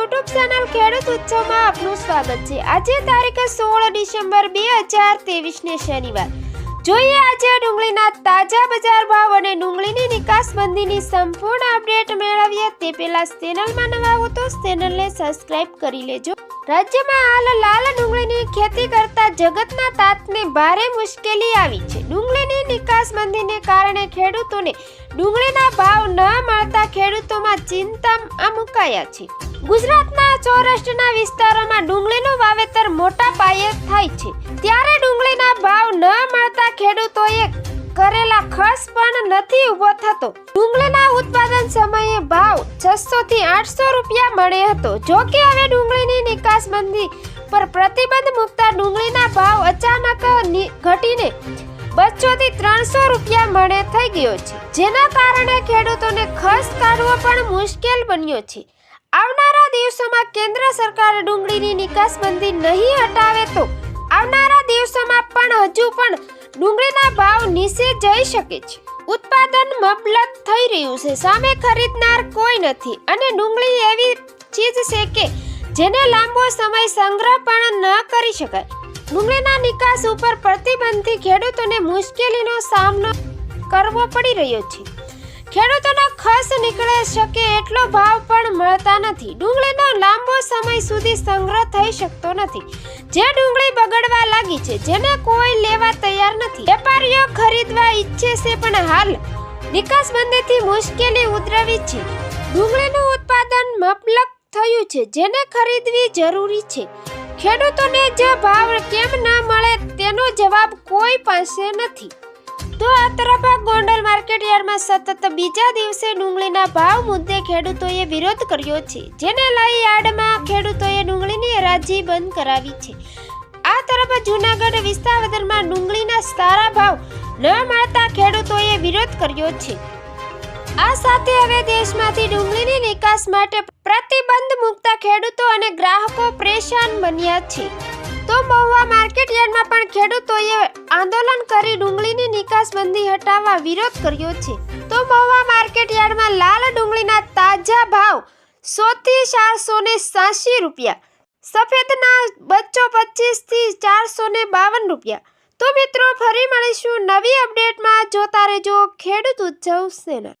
YouTube channel ખેડૂત ઉત્સવમાં આપનું સ્વાગત છે. આજે તારીખ સોળ ડિસેમ્બર બે હજાર ત્રેવીસને શનિવાર. જોઈએ આજે ડુંગળીના તાજા બજાર ભાવ અને ડુંગળીની નિકાસબંધીની સંપૂર્ણ અપડેટ મેળવીએ તે પહેલા ચેનલમાં નવા હો તો ચેનલને સબસ્ક્રાઇબ કરી લેજો. રાજ્યમાં હાલ લાલ ડુંગળીની ખેતી કરતા જગતના તાતને ભારે મુશ્કેલી આવી છે. ડુંગળીની નિકાસબંધીને કારણે ખેડૂતોને ડુંગળીના ભાવ ન મળતા ખેડૂતોમાં ચિંતા મુકાયા છે. ગુજરાતના સૌરાષ્ટ્રના વિસ્તારોમાં ડુંગળીનું વાવેતર મોટા પાયે થાય છે. ત્યારે ડુંગળીના ભાવ ન મળતા ખેડૂતોએ કરેલા ખર્ચ પણ નથી ઊભો થતો. ડુંગળીના ઉત્પાદન સમયે ભાવ છસો થી આઠસો રૂપિયા મળે હતો. જો કે હવે ડુંગળીની નિકાસ બંધી પર પ્રતિબંધ મૂકતા ડુંગળીના ભાવ અચાનક ઘટીને બસો થી ત્રણસો રૂપિયા મળે થઈ ગયો છે. જેના કારણે ખેડૂતોને ખર્ચ કાઢવો પણ મુશ્કેલ બન્યો છે. આવનારા દિવસોમાં કેન્દ્ર સરકાર ડુંગળીની નિકાસબંધી નહીં હટાવે તો આવનારા દિવસોમાં પણ હજુ પણ ડુંગળીના ભાવ નીચે જઈ શકે છે. ઉત્પાદન મબલક થઈ રહ્યું છે. સામે ખરીદનાર કોઈ નથી. અને ડુંગળી એવી ચીજ છે કે જેને લાંબો સમય સંગ્રહ પણ ન કરી શકાય. ડુંગળીના નિકાસ ઉપર પ્રતિબંધથી ખેડૂતોને મુશ્કેલીનો સામનો કરવો પડી રહ્યો છે. ખેડૂતોનો ખર્ચ નીકળે શકે એટલો ભાવ પણ મળતા નથી. ડુંગળીનો લાંબો સમય સુધી સંગ્રહ થઈ શકતો નથી. જે ડુંગળી બગડવા લાગી છે, જેને કોઈ લેવા તૈયાર નથી. વેપારીઓ ખરીદવા ઈચ્છે છે, પણ હાલ નિકાસબંધીથી મુશ્કેલી ઉદ્રવી છે. ડુંગળીનું ઉત્પાદન મબલક થયું છે, જેને ખરીદવી જરૂરી છે. ખેડૂતોને જે ભાવ કેમ ન મળે, તેનો જવાબ કોઈ પાસે નથી. તો આ તરફ ગોંડલ માર્કેટ યાર્ડમાં સતત બીજા દિવસે ડુંગળીના ભાવ મુદ્દે ખેડૂતોએ વિરોધ કર્યો છે, જેને લઈ યાર્ડમાં ખેડૂતોએ ડુંગળીની હરાજી બંધ કરાવી છે. આ તરફ જૂનાગઢ વિસાવદરમાં ડુંગળીના સારા ભાવ ન મળતા ખેડૂતોએ વિરોધ કર્યો છે. આ સાથે હવે દેશમાંથી ડુંગળીની નિકાસ માટે પ્રતિબંધ મૂકતા ખેડૂતો અને ગ્રાહકો પરેશાન બન્યા છે. તો મહુવા માર્કેટ યાર્ડમાં પણ ખેડૂતોએ આંદોલન કરી ડુંગળીની નિકાસબંધી હટાવવા વિરોધ કર્યો છે. તો મહુવા માર્કેટ યાર્ડમાં લાલ ડુંગળીના તાજા ભાવ સો થી ચારસો ને સાસી રૂપિયા, સફેદના બચ્ચો પચીસથી ચારસો ને બાવન રૂપિયા. તો મિત્રો, ફરી મળીશું નવી અપડેટમાં. જોતા રહેજો ખેડૂત ઉત્સવ સેના.